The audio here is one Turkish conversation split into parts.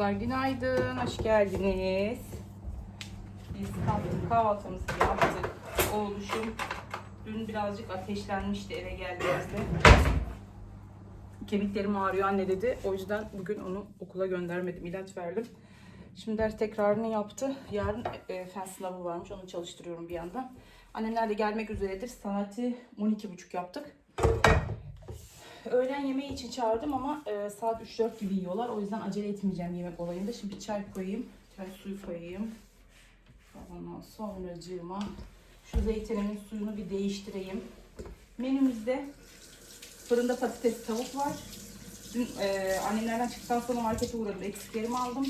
Kızlar günaydın, hoş geldiniz. Biz kahvaltımızı yaptık. Oğluşum dün birazcık ateşlenmişti eve geldiğimizde. Kemiklerim ağrıyor anne dedi. O yüzden bugün onu okula göndermedim, ilaç verdim. Şimdi ders tekrarını yaptı. Yarın e, fen sınavı varmış, onu çalıştırıyorum bir yandan. Annemler de gelmek üzeredir. Saati 12.30 yaptık. Öğlen yemeği için çağırdım ama e, saat 3-4 gibi yiyorlar. O yüzden acele etmeyeceğim yemek olayında. Şimdi bir çay koyayım. Çay suyu koyayım. Ondan sonracığıma şu zeytinimin suyunu bir değiştireyim. Menümüzde fırında patates tavuk var. Dün e, annemlerden çıktıktan sonra markete uğradım. Eksiklerimi aldım.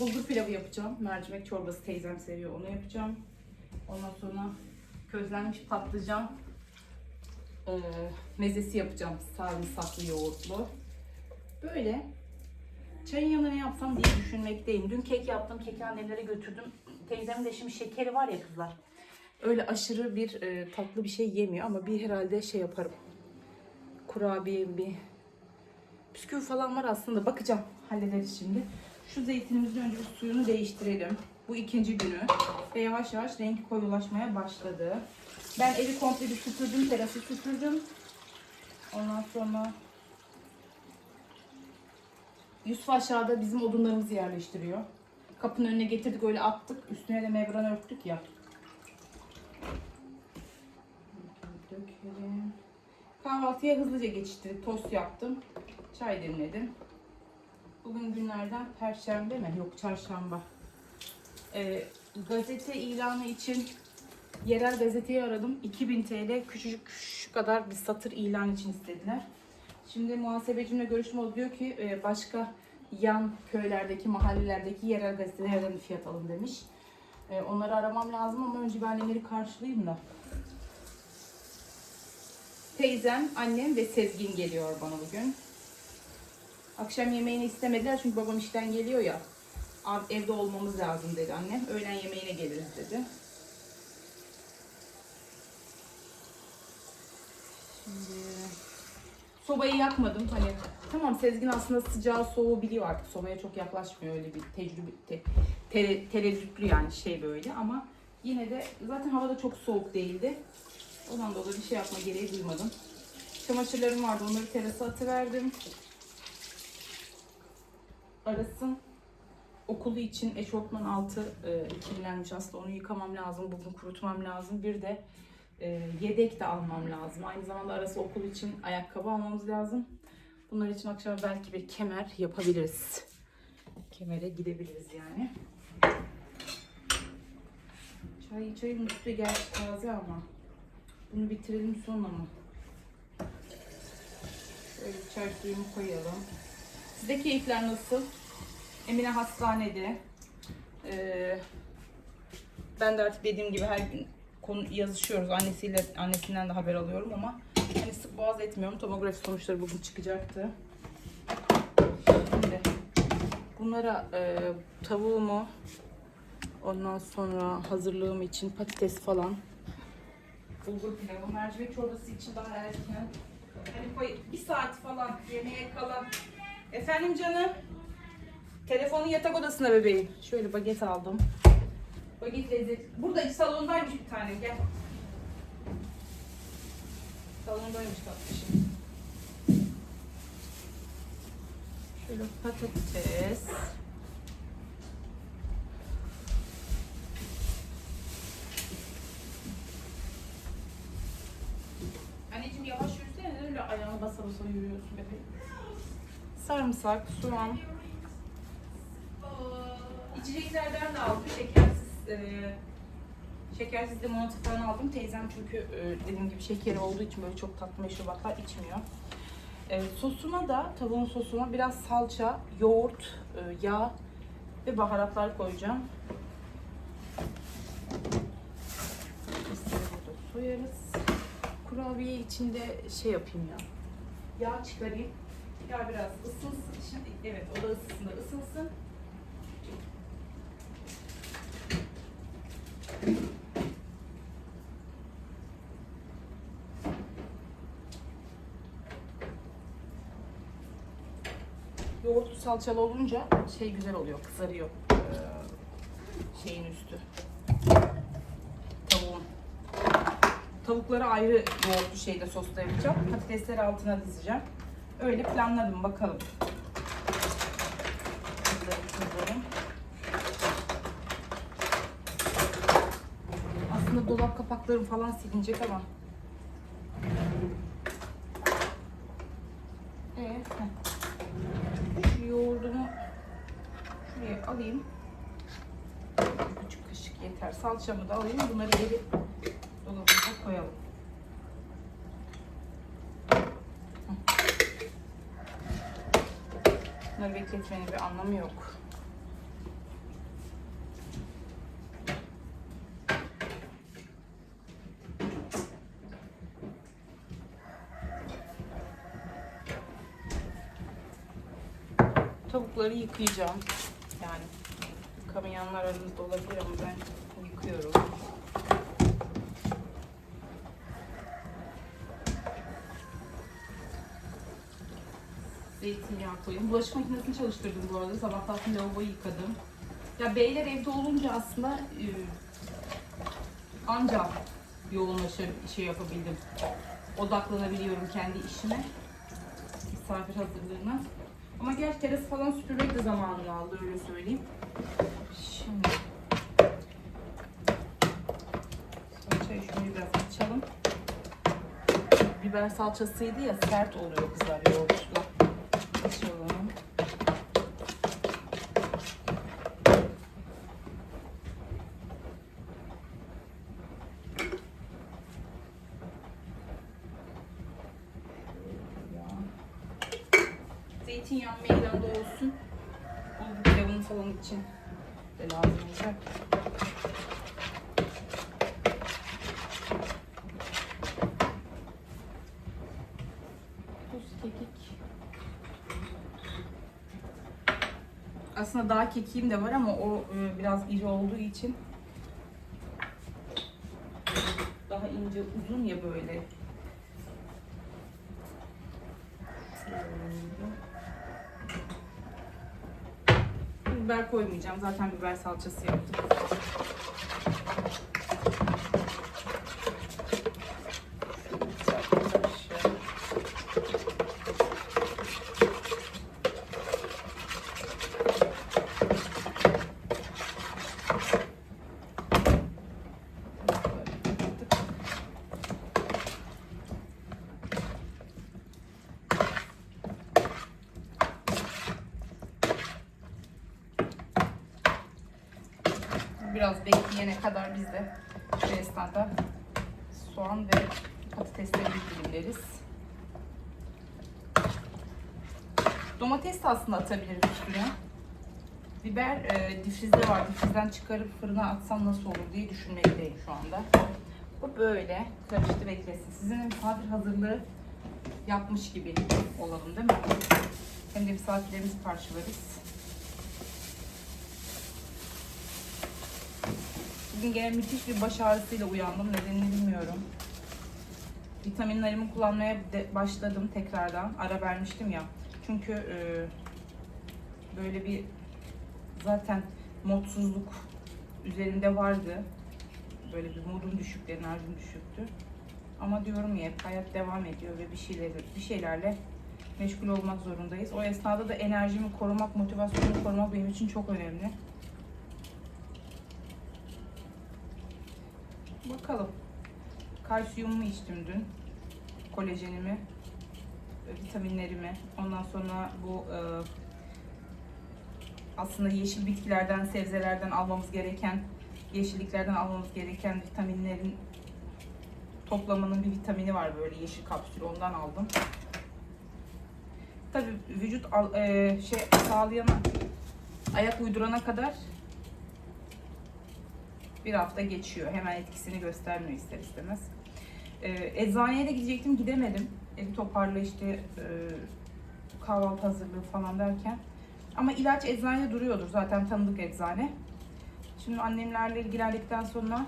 Bulgur pilavı yapacağım. Mercimek çorbası teyzem seviyor. Onu yapacağım. Ondan sonra közlenmiş patlıcan e, mezesi yapacağım. Sarımsaklı yoğurtlu. Böyle. Çayın yanına ne yapsam diye düşünmekteyim. Dün kek yaptım. Keki annelere götürdüm. Teyzemin de şimdi şekeri var ya kızlar. Öyle aşırı bir e, tatlı bir şey yemiyor ama bir herhalde şey yaparım. Kurabiye bir bisküvi falan var aslında. Bakacağım. Hallederiz şimdi. Şu zeytinimizin önce bir suyunu değiştirelim. Bu ikinci günü. Ve yavaş yavaş rengi koyulaşmaya başladı. Ben evi komple bir süpürdüm. Terası süpürdüm. Ondan sonra Yusuf aşağıda bizim odunlarımızı yerleştiriyor. Kapının önüne getirdik öyle attık. Üstüne de membran örttük ya. Dökelim. Kahvaltıya hızlıca geçiştirdik. Tost yaptım. Çay demledim. Bugün günlerden perşembe mi? Yok çarşamba. Ee, gazete ilanı için yerel gazeteyi aradım. 2000 TL küçücük şu kadar bir satır ilan için istediler. Şimdi muhasebecimle görüşme oldu. Diyor ki e, başka yan köylerdeki, mahallelerdeki yerel gazetelerden fiyat alın demiş. E, Onları aramam lazım ama önce ben annemleri karşılayayım da. Teyzem, annem ve Sezgin geliyor bana bugün. Akşam yemeğini istemediler çünkü babam işten geliyor ya. "Abi, Evde olmamız lazım dedi annem. Öğlen yemeğine geliriz dedi. Şimdi sobayı yakmadım. Hani tamam Sezgin aslında sıcağı soğuğu biliyor artık. Sobaya çok yaklaşmıyor öyle bir tecrübe te, tere- tereddütlü yani şey böyle ama yine de zaten havada çok soğuk değildi. Ondan dolayı bir şey yapma gereği duymadım. Çamaşırlarım vardı. Onları terasa atıverdim. Arasın okulu için eşofman altı e, kirlenmiş. Aslında onu yıkamam lazım bugün kurutmam lazım. Bir de e, yedek de almam lazım. Aynı zamanda arası okul için ayakkabı almamız lazım. Bunlar için akşam belki bir kemer yapabiliriz. Kemere gidebiliriz yani. Çay çayın üstü gerçi taze ama bunu bitirelim sonra mı? Şöyle çay suyumu koyalım. Sizde keyifler nasıl Emine hastanede. Ee, ben de artık dediğim gibi her gün konu yazışıyoruz. Annesiyle annesinden de haber alıyorum ama hani sık boğaz etmiyorum. Tomografi sonuçları bugün çıkacaktı. Şimdi bunlara e, tavuğumu ondan sonra hazırlığım için patates falan bulgur pilavı, mercimek çorbası için daha erken. Hani bir saat falan yemeğe kala. Efendim canım? Telefonu yatak odasına bebeğim. Şöyle baget aldım. Baget lezzet. Burada salondaymış bir tane gel. Salondaymış tatlışım. Şöyle patates. Anneciğim yavaş yürüsene öyle ayağını basa basa yürüyorsun bebeğim. Sarımsak, soğan, İçeceklerden de aldım. Şekersiz e, şekersiz limonata falan aldım. Teyzem çünkü e, dediğim gibi şekeri olduğu için böyle çok tatlı meşrubatlar içmiyor. E, sosuna da tavuğun sosuna biraz salça, yoğurt, e, yağ ve baharatlar koyacağım. Burada soyarız. Kurabiye içinde şey yapayım ya. Yağ çıkarayım. Yağ biraz ısınsın. Şimdi evet o da ısısın da ısınsın. Yoğurtlu salçalı olunca şey güzel oluyor, kızarıyor. Ee, şeyin üstü. Tavuğun. Tavukları ayrı yoğurtlu şeyde sosta yapacağım. Patatesleri altına dizeceğim. Öyle planladım bakalım. Kızlarım, kızlarım. Aslında dolap kapaklarım falan silinecek ama. Ee, heh. Şu yoğurdumu şuraya alayım. Bir Küçük kaşık yeter. Salçamı da alayım. Bunları geri dolabımıza koyalım. Bunları bekletmenin bir anlamı yok. Tavukları yıkayacağım. Yani yıkamayanlar aranızda olabilir ama ben yıkıyorum. Zeytinyağı koyayım. Bulaşık makinesini çalıştırdım bu arada. Sabah kalktım lavaboyu yıkadım. Ya beyler evde olunca aslında e, ancak yoğunlaşır şey yapabildim. Odaklanabiliyorum kendi işime. Misafir hazırlığına. Ama gerçi terası falan süpürmek de zamanını aldı öyle söyleyeyim. Salçayı şöyle biraz açalım. Biber salçasıydı ya sert oluyor kızar yoğurtla. Açalım. Ya. Zeytinyağı meydanda olsun. Bu pilavın falan için de lazım olacak. Tuz, kekik. Aslında daha kekiğim de var ama o e, biraz iri olduğu için daha ince uzun ya böyle. Biber koymayacağım. Zaten biber salçası yaptım. Biraz bekleyene kadar biz de şu esnada soğan ve patatesleri dilimleriz. Domates de aslında atabiliriz üstüne. Biber e, difrizde var. Difrizden çıkarıp fırına atsam nasıl olur diye düşünmekteyim şu anda. Bu böyle karıştı beklesin. Sizin misafir hazırlığı yapmış gibi olalım değil mi? Hem de misafirlerimizi karşılarız. Bugün gene müthiş bir baş ağrısıyla uyandım. Nedenini bilmiyorum. Vitaminlerimi kullanmaya başladım tekrardan. Ara vermiştim ya. Çünkü e, böyle bir zaten modsuzluk üzerinde vardı. Böyle bir modum düşüktü, enerjim düşüktü. Ama diyorum ya hayat devam ediyor ve bir şeyler bir şeylerle meşgul olmak zorundayız. O esnada da enerjimi korumak, motivasyonumu korumak benim için çok önemli. Bakalım. Kalsiyumumu içtim dün. Kolajenimi, e, vitaminlerimi. Ondan sonra bu e, aslında yeşil bitkilerden, sebzelerden almamız gereken, yeşilliklerden almamız gereken vitaminlerin toplamının bir vitamini var böyle yeşil kapsül ondan aldım. Tabii vücut al- e, şey sağlayana, ayak uydurana kadar bir hafta geçiyor. Hemen etkisini göstermiyor ister istemez. Ee, eczaneye de gidecektim gidemedim. Evi toparla işte e, kahvaltı hazırlığı falan derken. Ama ilaç eczanede duruyordur zaten tanıdık eczane. Şimdi annemlerle ilgilendikten sonra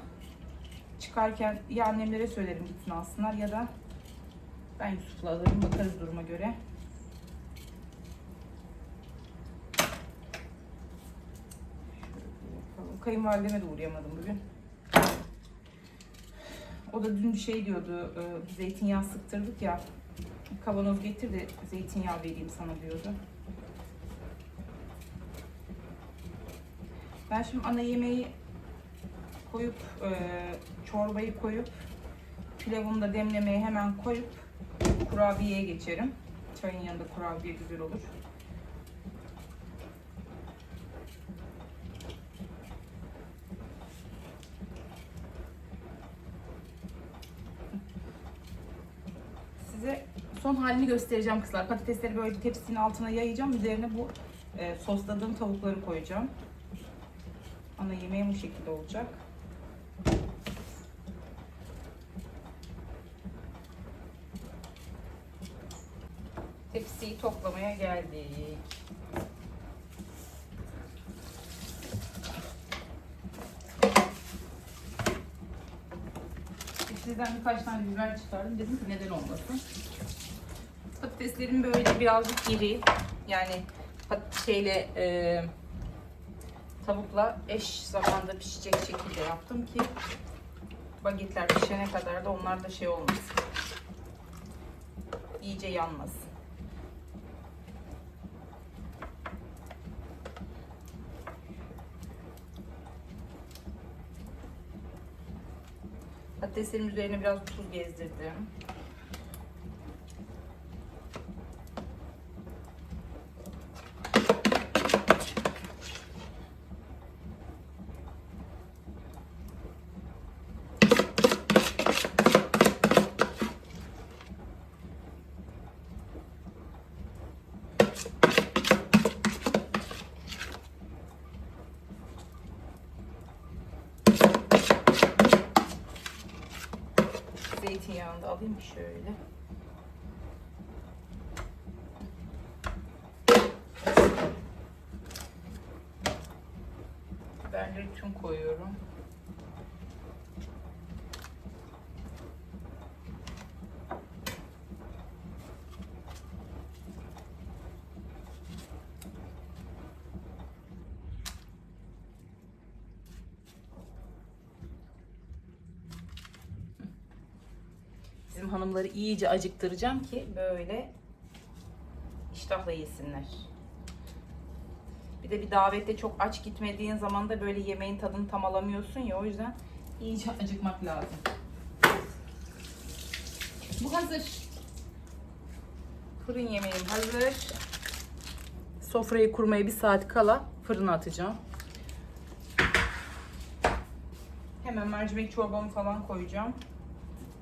çıkarken ya annemlere söylerim gitsin alsınlar ya da ben Yusuf'la alırım bakarız duruma göre. Kayınvalideme de uğrayamadım bugün. O da dün şey diyordu, e, zeytinyağı sıktırdık ya. Kavanoz getir de zeytinyağı vereyim sana diyordu. Ben şimdi ana yemeği koyup, e, çorbayı koyup, pilavımı da demlemeye hemen koyup kurabiyeye geçerim. Çayın yanında kurabiye güzel olur. Size son halini göstereceğim kızlar. Patatesleri böyle tepsinin altına yayacağım. Üzerine bu e, sosladığım tavukları koyacağım. Ana yemeğim bu şekilde olacak. Tepsiyi toplamaya geldik. Sizden birkaç tane biber çıkardım. Dedim ki neden olmasın. Patateslerim böyle birazcık iri. Yani şeyle e, tavukla eş zamanda pişecek şekilde yaptım ki bagetler pişene kadar da onlar da şey olmasın. İyice yanmasın. Patateslerin üzerine biraz tuz gezdirdim. Zeytinyağını da alayım şöyle. Tüm koyuyorum. Bizim hanımları iyice acıktıracağım ki böyle iştahla yesinler. De bir davette çok aç gitmediğin zaman da böyle yemeğin tadını tam alamıyorsun ya o yüzden iyice acıkmak lazım. Bu hazır. Fırın yemeğim hazır. Sofrayı kurmaya bir saat kala fırına atacağım. Hemen mercimek çorbamı falan koyacağım.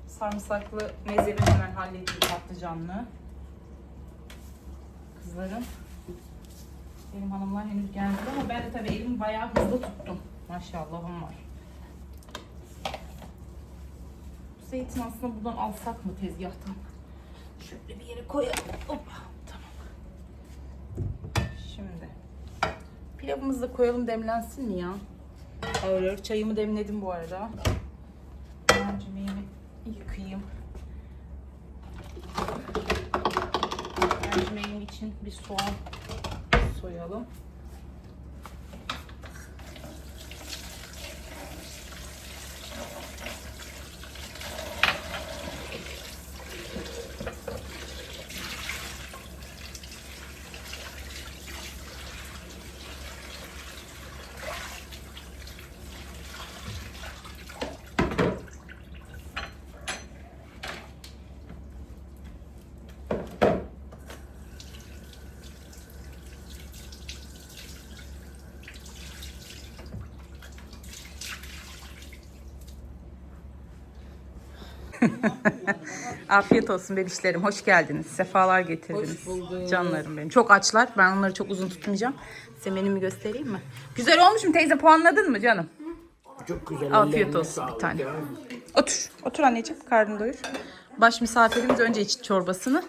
Sarımsaklı mezemi hemen halledeyim patlıcanlı. Kızlarım. Benim hanımlar henüz gelmedi ama ben de tabii elimi bayağı hızlı tuttum. Maşallahım var. Bu zeytin aslında buradan alsak mı tezgahtan? Şöyle bir yere koyalım. Hoppa. Tamam. Şimdi. Pilavımızı da koyalım demlensin mi ya? Ağır çayımı demledim bu arada. Mercimeğimi yıkayayım. Mercimeğim için bir soğan soyalım. Afiyet olsun bebişlerim. Hoş geldiniz. Sefalar getirdiniz. Hoş bulduk. Canlarım benim. Çok açlar. Ben onları çok uzun tutmayacağım. Size menümü göstereyim mi? Güzel olmuş mu teyze? Puanladın mı canım? Çok güzel. Afiyet olsun bir tane. ya. Otur. Otur anneciğim. Karnını doyur. Baş misafirimiz önce içti çorbasını.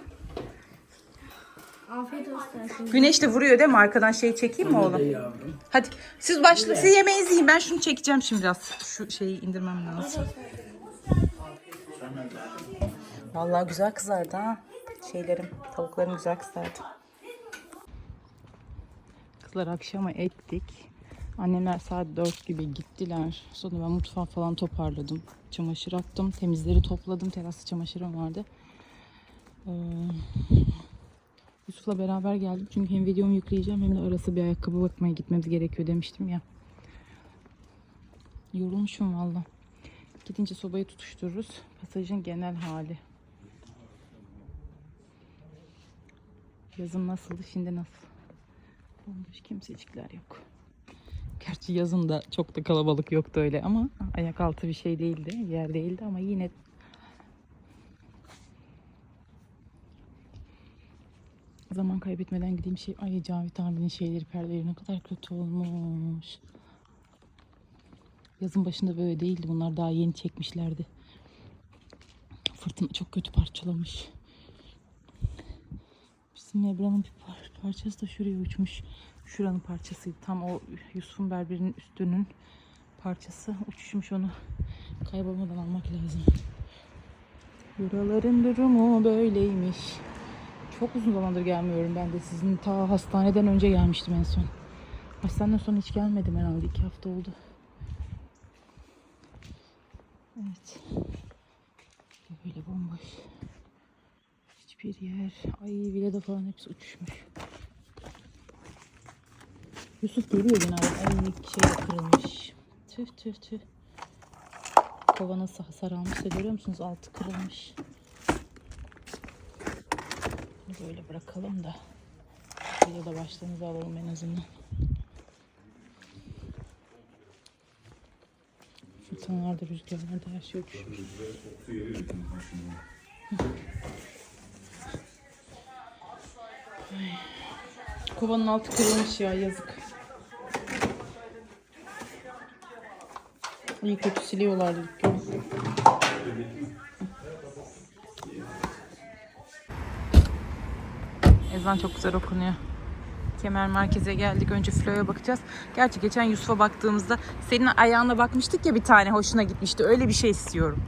Afiyet olsun. Güneş de vuruyor değil mi? Arkadan şey çekeyim mi oğlum? Hadi siz başla. Siz yemeğinizi yiyin. Ben şunu çekeceğim şimdi biraz. Şu şeyi indirmem lazım. Vallahi güzel kızardı ha. Şeylerim, tavuklarım güzel kızardı. Kızlar akşama ettik. Annemler saat 4 gibi gittiler. Sonra ben mutfağı falan toparladım. Çamaşır attım. Temizleri topladım. Terasta çamaşırım vardı. Ee, Yusuf'la beraber geldim. Çünkü hem videomu yükleyeceğim hem de arası bir ayakkabı bakmaya gitmemiz gerekiyor demiştim ya. Yorulmuşum valla. Gidince sobayı tutuştururuz. Pasajın genel hali. Yazın nasıldı şimdi nasıl? Bomboş kimsecikler yok. Gerçi yazın da çok da kalabalık yoktu öyle ama ayak altı bir şey değildi. Yer değildi ama yine zaman kaybetmeden gideyim şey. Ay Cavit abinin şeyleri perdeleri ne kadar kötü olmuş. Yazın başında böyle değildi. Bunlar daha yeni çekmişlerdi. Fırtına çok kötü parçalamış. Bizim Mebra'nın bir par- parçası da şuraya uçmuş. Şuranın parçasıydı. Tam o Yusuf'un berberinin üstünün parçası uçuşmuş onu kaybolmadan almak lazım. Buraların durumu böyleymiş. Çok uzun zamandır gelmiyorum ben de. Sizin ta hastaneden önce gelmiştim en son. Hastaneden sonra hiç gelmedim herhalde. iki hafta oldu. Evet. Böyle bomboş. Hiçbir yer. Ay vileda falan hepsi uçuşmuş. Yusuf geliyor genelde. Ay şey kırılmış. Tüh tüh tüh. Kova nasıl hasar almışsa görüyor musunuz? Altı kırılmış. Böyle bırakalım da. Videoda başlığımızı alalım en azından. Fırtınalarda, rüzgarlarda her şey uçuşmuş. Kovanın altı kırılmış ya yazık. İyi kötü siliyorlar dükkanı. Ezan çok güzel okunuyor. Kemer Merkez'e geldik. Önce Flo'ya bakacağız. Gerçi geçen Yusuf'a baktığımızda senin ayağına bakmıştık ya bir tane hoşuna gitmişti. Öyle bir şey istiyorum.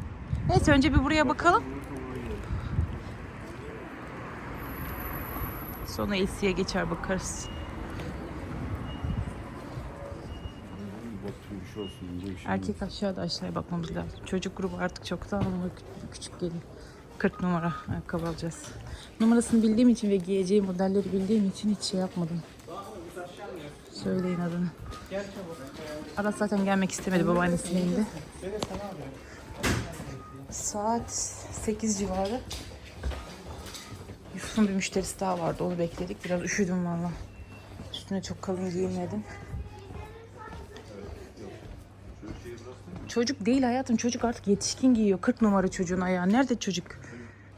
Neyse önce bir buraya bakalım. Sonra AC'ye geçer bakarız. Şey şey. Erkek aşağıda aşağıya bakmamız lazım. Çocuk grubu artık çoktan ama kü- küçük geliyor. 40 numara ayakkabı alacağız. Numarasını bildiğim için ve giyeceği modelleri bildiğim için hiç şey yapmadım. Söyleyin adını. Aras zaten gelmek istemedi babaannesinin evinde. Saat 8 civarı. Yusuf'un bir müşterisi daha vardı. Onu bekledik. Biraz üşüdüm valla. Üstüne çok kalın giyinmedim. Çocuk değil hayatım. Çocuk artık yetişkin giyiyor. 40 numara çocuğun ayağı. Nerede çocuk?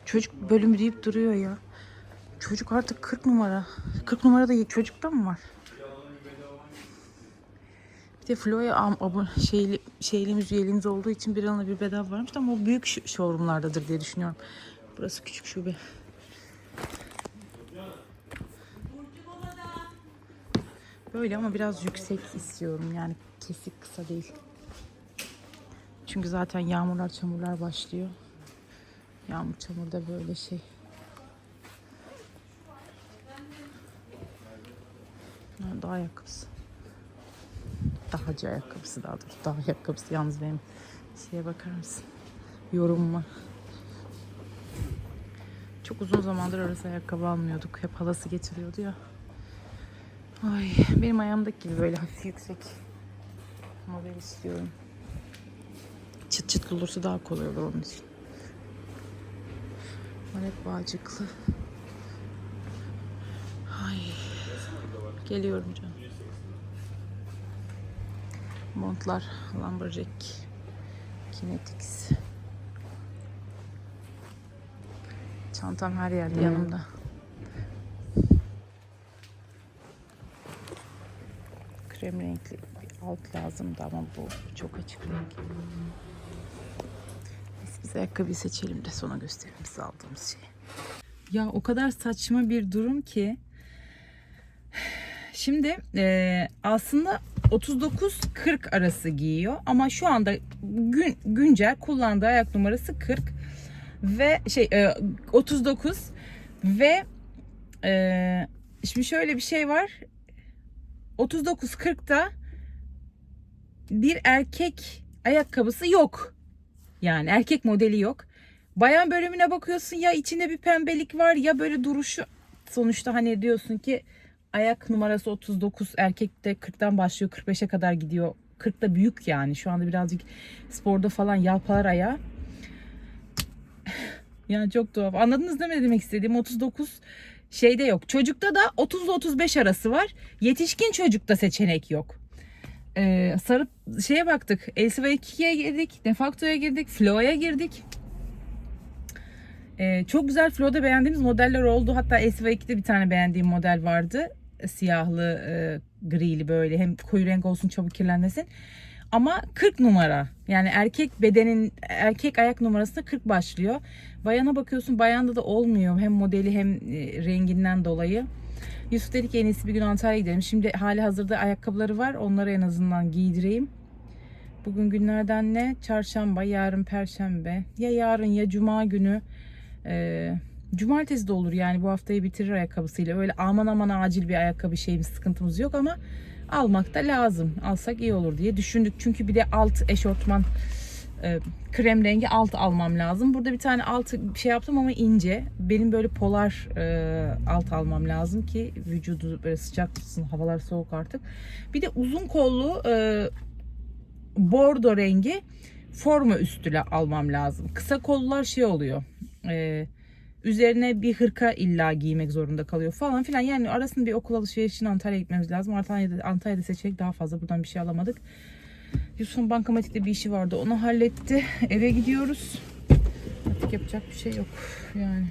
Çocuk bölümü deyip duruyor ya. Çocuk artık 40 numara. 40 numara da çocukta mı var? Bir de Flo'ya abone şeyli, şeyliğimiz üyeliğimiz olduğu için bir alana bir bedava varmış ama o büyük showroomlardadır diye düşünüyorum. Burası küçük şube. Böyle ama biraz yüksek istiyorum yani kesik kısa değil. Çünkü zaten yağmurlar çamurlar başlıyor. Yağmur çamur da böyle şey. Ha, Dağ ayakkabısı. Dağcı ayakkabısı daha doğrusu. Dağ ayakkabısı yalnız benim şeye bakar mısın? Yorumuma. Çok uzun zamandır arası ayakkabı almıyorduk. Hep halası getiriyordu ya. Ay benim ayağımdaki gibi böyle hafif yüksek model istiyorum. Çıt çıt olursa daha kolay olur onun için. Var hep bağcıklı. Ay. Geliyorum canım. Montlar Lumberjack Kinetics. Çantam her yerde yanımda. Krem renkli bir alt lazımdı ama bu çok açık renk. Neyse ayakkabıyı seçelim de sonra gösterelim size aldığımız şeyi. Ya o kadar saçma bir durum ki. Şimdi e, aslında 39-40 arası giyiyor ama şu anda gün, güncel kullandığı ayak numarası 40 ve şey e, 39 ve e, şimdi şöyle bir şey var 39-40'da bir erkek ayakkabısı yok. Yani erkek modeli yok. Bayan bölümüne bakıyorsun ya içinde bir pembelik var ya böyle duruşu sonuçta hani diyorsun ki ayak numarası 39 erkekte 40'tan başlıyor 45'e kadar gidiyor. 40 da büyük yani şu anda birazcık sporda falan yalpalar ayağı. Yani çok tuhaf. Anladınız değil mi ne demek istediğim? 39 şeyde yok. Çocukta da 30 ile 35 arası var. Yetişkin çocukta seçenek yok. Ee, sarıp şeye baktık. Elsiva 2'ye girdik. Defacto'ya girdik. Flo'ya girdik. Ee, çok güzel Flo'da beğendiğimiz modeller oldu. Hatta Elsiva 2'de bir tane beğendiğim model vardı. Siyahlı, e, grili böyle. Hem koyu renk olsun çabuk kirlenmesin. Ama 40 numara. Yani erkek bedenin erkek ayak numarasında 40 başlıyor. Bayana bakıyorsun bayanda da olmuyor. Hem modeli hem e, renginden dolayı. Yusuf dedi ki en iyisi bir gün Antalya'ya gidelim. Şimdi hali hazırda ayakkabıları var. Onları en azından giydireyim. Bugün günlerden ne? Çarşamba, yarın perşembe. Ya yarın ya cuma günü. Ee, cumartesi de olur yani bu haftayı bitirir ayakkabısıyla. Öyle aman aman acil bir ayakkabı şeyimiz sıkıntımız yok ama almak da lazım. Alsak iyi olur diye düşündük. Çünkü bir de alt eşortman e, krem rengi alt almam lazım. Burada bir tane alt şey yaptım ama ince. Benim böyle polar e, alt almam lazım ki vücudu böyle sıcak tutsun. Havalar soğuk artık. Bir de uzun kollu e, bordo rengi forma üstüyle almam lazım. Kısa kollular şey oluyor. E, üzerine bir hırka illa giymek zorunda kalıyor falan filan. Yani arasında bir okul alışverişine Antalya'ya gitmemiz lazım. Antalya'da, Antalya'da seçenek daha fazla. Buradan bir şey alamadık. Yusuf'un bankamatikte bir işi vardı. Onu halletti. Eve gidiyoruz. Artık yapacak bir şey yok. Yani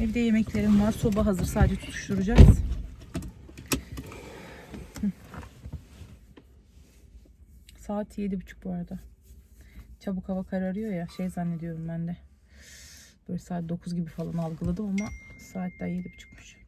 evde yemeklerim var. Soba hazır. Sadece tutuşturacağız. Saat yedi buçuk bu arada. Çabuk hava kararıyor ya. Şey zannediyorum ben de. Böyle saat 9 gibi falan algıladım ama saat daha yedi buçukmuş.